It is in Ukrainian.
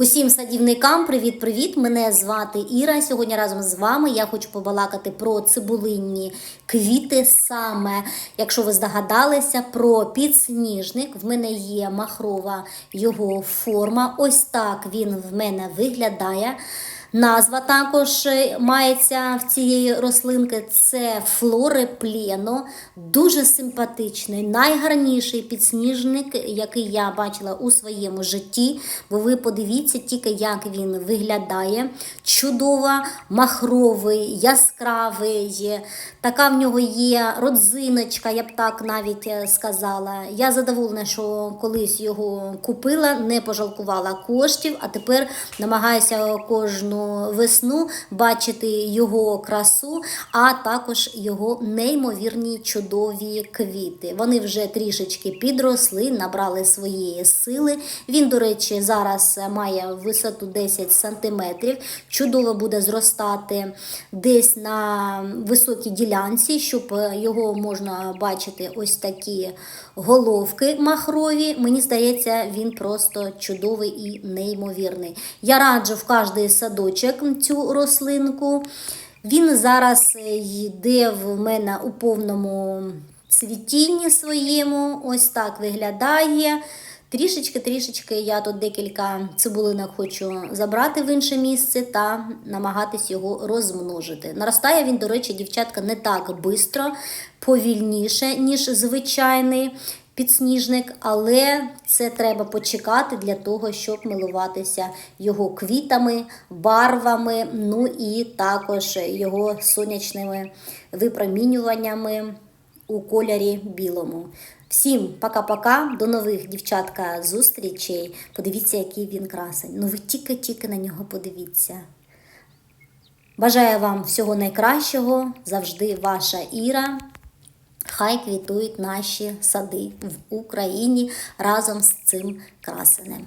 Усім садівникам привіт-привіт! Мене звати Іра. Сьогодні разом з вами я хочу побалакати про цибулинні квіти. Саме, якщо ви здогадалися, про підсніжник. В мене є махрова його форма. Ось так він в мене виглядає. Назва також е, мається в цієї рослинки. Це флореплено, дуже симпатичний, найгарніший підсніжник, який я бачила у своєму житті. Бо ви подивіться тільки, як він виглядає. Чудова, махровий, яскравий. Така в нього є родзиночка, я б так навіть е, сказала. Я задоволена, що колись його купила, не пожалкувала коштів, а тепер намагаюся кожну весну бачити його красу, а також його неймовірні чудові квіти. Вони вже трішечки підросли, набрали своєї сили. Він, до речі, зараз має висоту 10 см. Чудово буде зростати десь на високій ділянці, щоб його можна бачити ось такі головки махрові. Мені здається, він просто чудовий і неймовірний. Я раджу в кожний садочок цю рослинку. Він зараз йде в мене у повному цвітінні своєму. Ось так виглядає. Трішечки-трішечки я тут декілька цибулинок хочу забрати в інше місце та намагатись його розмножити. Наростає він, до речі, дівчатка, не так швидко, повільніше, ніж звичайний підсніжник, але це треба почекати для того, щоб милуватися його квітами, барвами, ну і також його сонячними випромінюваннями у кольорі білому. Всім пока-пока, до нових дівчатка зустрічей. Подивіться, який він красень. Ну ви тільки-тільки на нього подивіться. Бажаю вам всього найкращого, завжди ваша Іра. Хай квітують наші сади в Україні разом з цим красенем.